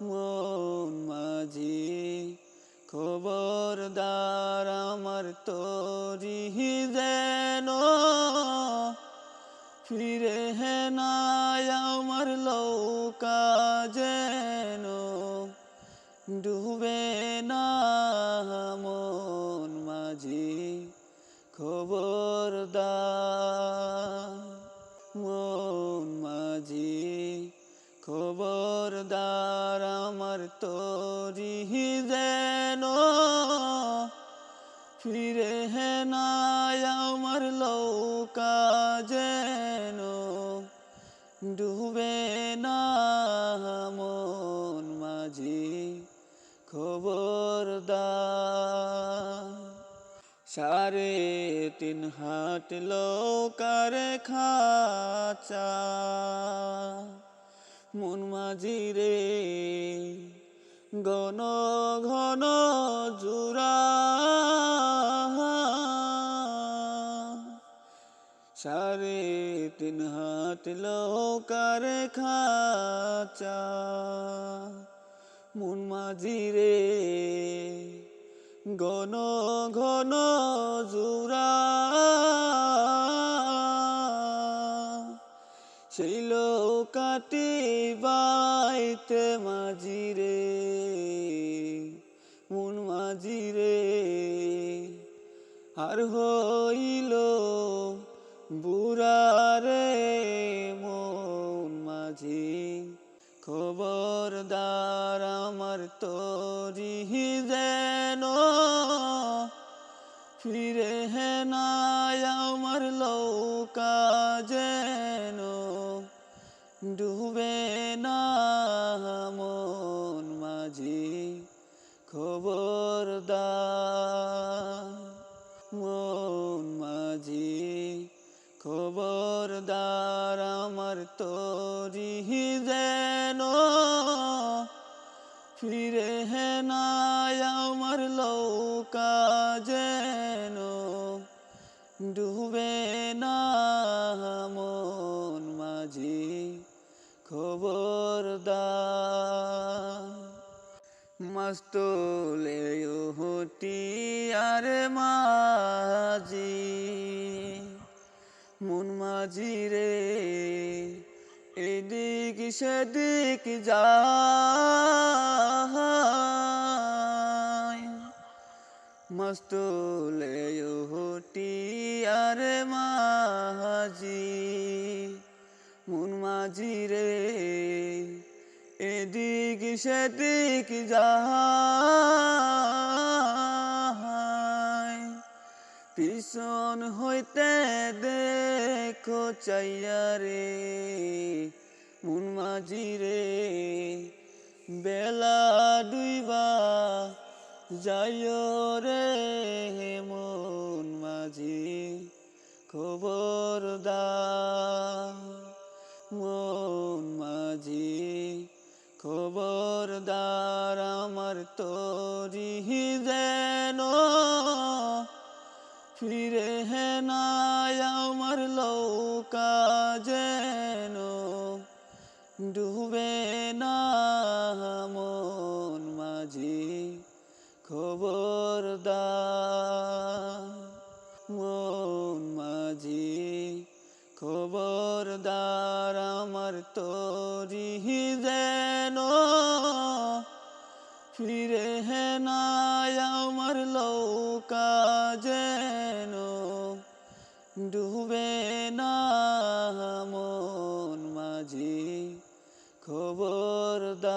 মন মাঝি খবরদার আমার তরি যেন ফিরে হে আমার লৌকা যেন ডুবে যেন ফিরে নাই আমার লৌকা যেন। ডুবে না মন মাঝি খবরদার সাড়ে তিন হাট লোকার খাচা। মন মাঝি রে গণ ঘন জুরা সাড়ে তিন হাত লোকার খাচা। মন মাঝি রে ঘন ঘন জুরা সেই লোকাটি বাইতে মাঝি রে আর হইল বুড়ারে মন মাঝি। খবরদার আমার তরি যেন ফিরে নাই, আমার লৌকা যেন ডুবে না। তরি যেন ফিরে নাই আমার লৌকা যেন ডুবে না মন মাঝি খবরদার। মস্তলে হটি আর মাঝি, মন মাঝি রে এদিক সেদিক যায় মস্তলে হটি আর মাঝি মন মাঝি রে। এদিক সেদিক যায় পিছন হইতে দেখো চাইয়া রে। মন মাঝি রে, বেলা ডুইবা যাইও রে মন মাঝি, খবরদার। মন মাঝি, খবরদার আমার তরি যেন ফিরে হে নাই আমার লৌকা যেন। ডুবে না মন মাঝি খবরদার। মন মাঝি খবরদার আমার তরি যেন ফিরে নাই আমার লৌকা যেন ডুবে না মন মাঝি খবরদার।